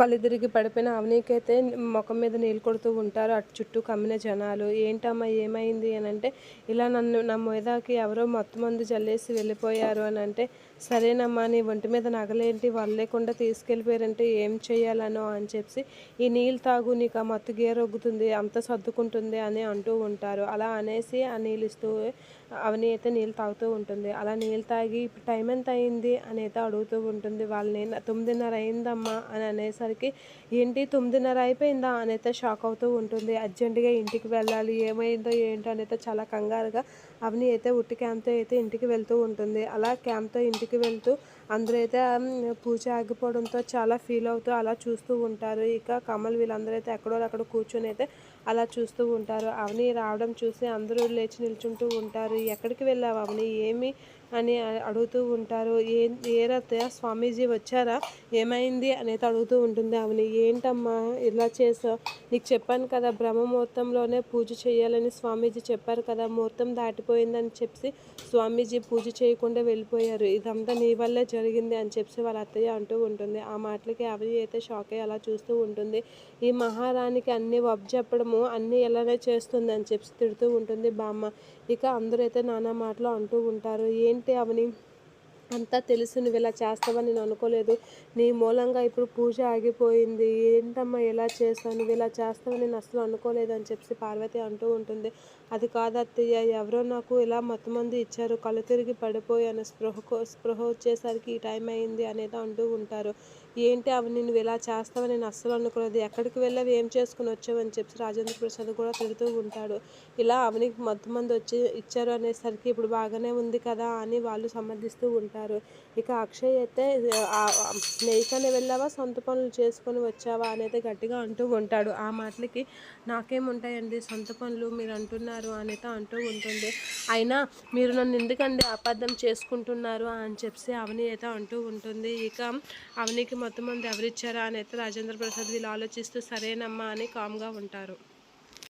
కళ్ళు తిరిగి పడిపోయిన అవనీకి అయితే ముఖం మీద నీళ్ళు కొడుతూ ఉంటారు. అటు చుట్టూ కమ్మిన జనాలు ఏంటమ్మా ఏమైంది? అని అంటే ఇలా నన్ను నా మీదకి ఎవరో మొత్తం మందు జల్లేసి వెళ్ళిపోయారు అని అంటే సరేనమ్మా నీ ఒంటి మీద నగలేంటి? వాళ్ళు లేకుండా తీసుకెళ్ళిపోయారంటే ఏం చేయాలనో అని చెప్పి ఈ నీళ్ళు తాగు నీకు ఆ మత్తు గేరొగ్గుతుంది అంత సర్దుకుంటుంది అని అంటూ ఉంటారు. అలా అనేసి ఆ నీళ్ళు ఇస్తూ అవని అయితే నీళ్ళు తాగుతూ ఉంటుంది. అలా నీళ్ళు తాగి ఇప్పుడు టైం ఎంత అయింది? అని అయితే అడుగుతూ ఉంటుంది. వాళ్ళని తొమ్మిదిన్నర అయిందమ్మా అని అనేసరికి ఏంటి తొమ్మిదిన్నర అయిపోయిందా అనైతే షాక్ అవుతూ ఉంటుంది. అర్జెంటుగా ఇంటికి వెళ్ళాలి ఏమైందో ఏంటో అనైతే చాలా కంగారుగా అవని అయితే ఉట్టి క్యాంప్తో అయితే ఇంటికి వెళ్తూ ఉంటుంది. అలా క్యాంప్తో ఇంటికి వెళ్తూ అందరూ అయితే పూజ ఆగిపోవడంతో చాలా ఫీల్ అవుతూ అలా చూస్తూ ఉంటారు. ఇక కమల్ వీళ్ళందరూ అయితే ఎక్కడో అక్కడ కూర్చొని అయితే అలా చూస్తూ ఉంటారు. అవని రావడం చూసి అందరూ లేచి నిల్చుంటూ ఉంటారు. ఎక్కడికి వెళ్ళావు అవని? ఏమి అని అడుగుతూ ఉంటారు. ఏ ఏ స్వామీజీ వచ్చారా? ఏమైంది? అనేది అడుగుతూ ఉంటుంది ఆమెని. ఏంటమ్మా? ఇలా చేసావు? నీకు చెప్పాను కదా బ్రహ్మ ముహూర్తంలోనే పూజ చేయాలని స్వామీజీ చెప్పారు కదా ముహూర్తం దాటిపోయిందని చెప్పి స్వామీజీ పూజ చేయకుండా వెళ్ళిపోయారు. ఇదంతా నీ వల్లే జరిగింది అని చెప్పి వాళ్ళ అత్తయ్య అంటూ ఉంటుంది. ఆ మాటలకి అవి అయితే షాక్ అయ్యి అలా చూస్తూ ఉంటుంది. ఈ మహారాణికి అన్ని వబ్ చెప్పడము అన్నీ ఎలానే చేస్తుంది అని చెప్పి తిడుతూ ఉంటుంది బామ్మ. ఇక అందరూ అయితే నానా మాటలు అంటూ ఉంటారు. ఏంటి అవని అంతా తెలుసు నువ్వు ఇలా చేస్తావని నేను అనుకోలేదు. నీ మూలంగా ఇప్పుడు పూజ ఆగిపోయింది. ఏంటమ్మా ఇలా చేస్తావు నువ్వు ఇలా చేస్తావని నేను అసలు అనుకోలేదు అని చెప్పి పార్వతి అంటూ ఉంటుంది. అది కాదు అత్తయ్య ఎవరో నాకు ఇలా మంది ఇచ్చారు. కళ్ళు తిరిగి పడిపోయాను. స్పృహ స్పృహ వచ్చేసరికి ఈ టైం అయింది అనేది అంటూ ఉంటారు. ఏంటి అవి నువ్వు ఇలా చేస్తావని నేను అస్సలు అనుకోలేదు. ఎక్కడికి వెళ్ళావు? ఏం చేసుకుని వచ్చావు? అని చెప్పి రాజేంద్ర ప్రసాద్ కూడా తిడుతూ ఉంటాడు. ఇలా అవనికి మంది వచ్చి ఇచ్చారు అనేసరికి ఇప్పుడు బాగానే ఉంది కదా అని వాళ్ళు సమర్థిస్తూ ఉంటారు. ఇక అక్షయ్ అయితే నెయ్యికనే వెళ్ళావా? సొంత పనులు చేసుకొని వచ్చావా? అనేది గట్టిగా అంటూ ఉంటాడు. ఆ మాటలకి నాకేముంటాయండి? సొంత పనులు మీరు అంటున్నారు అనేది అంటూ ఉంటుంది. అయినా మీరు నన్ను ఎందుకండి అబద్ధం చేసుకుంటున్నారు అని చెప్పి అవని అయితే అంటూ ఉంటుంది. ఇక అవనికి మొత్తం మంది ఎవరిచ్చారా? అని అయితే రాజేంద్ర ప్రసాద్ వీళ్ళు ఆలోచిస్తూ సరేనమ్మా అని కామ్గా ఉంటారు.